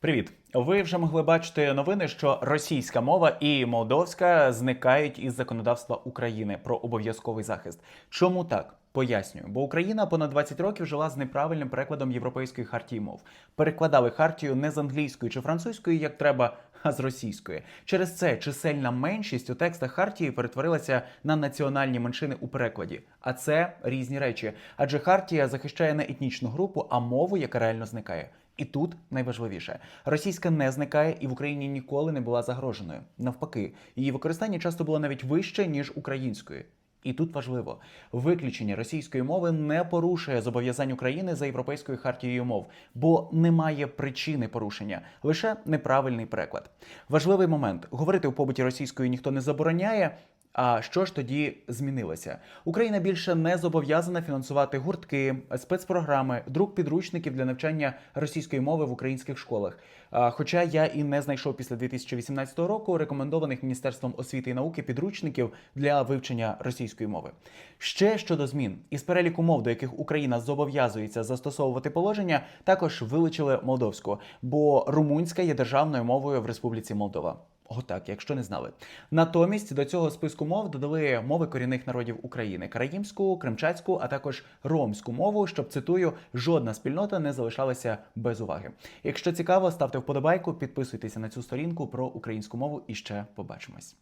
Привіт! Ви вже могли бачити новини, що російська мова і молдовська зникають із законодавства України про обов'язковий захист. Чому так? Пояснюю, бо Україна понад 20 років жила з неправильним перекладом європейської хартії мов. Перекладали хартію не з англійської чи французької, як треба, а з російської. Через це чисельна меншість у текстах хартії перетворилася на національні меншини у перекладі. А це різні речі. Адже хартія захищає не етнічну групу, а мову, яка реально зникає. І тут найважливіше: російська не зникає і в Україні ніколи не була загроженою. Навпаки, її використання часто було навіть вище ніж української. І тут важливо, виключення російської мови не порушує зобов'язань України за європейською хартією мов, бо немає причини порушення, лише неправильний переклад. Важливий момент: говорити у побуті російською ніхто не забороняє. А що ж тоді змінилося? Україна більше не зобов'язана фінансувати гуртки, спецпрограми, друк підручників для навчання російської мови в українських школах. Хоча я і не знайшов після 2018 року рекомендованих Міністерством освіти і науки підручників для вивчення російської мови. Ще щодо змін із переліку мов, до яких Україна зобов'язується застосовувати положення, також вилучили молдовську, бо румунська є державною мовою в Республіці Молдова. Отак, якщо не знали. Натомість до цього списку мов додали мови корінних народів України: караїмську, кримчацьку, а також ромську мову, щоб цитую, жодна спільнота не залишалася без уваги. Якщо цікаво, ставте вподобайку, підписуйтеся на цю сторінку про українську мову і ще побачимось.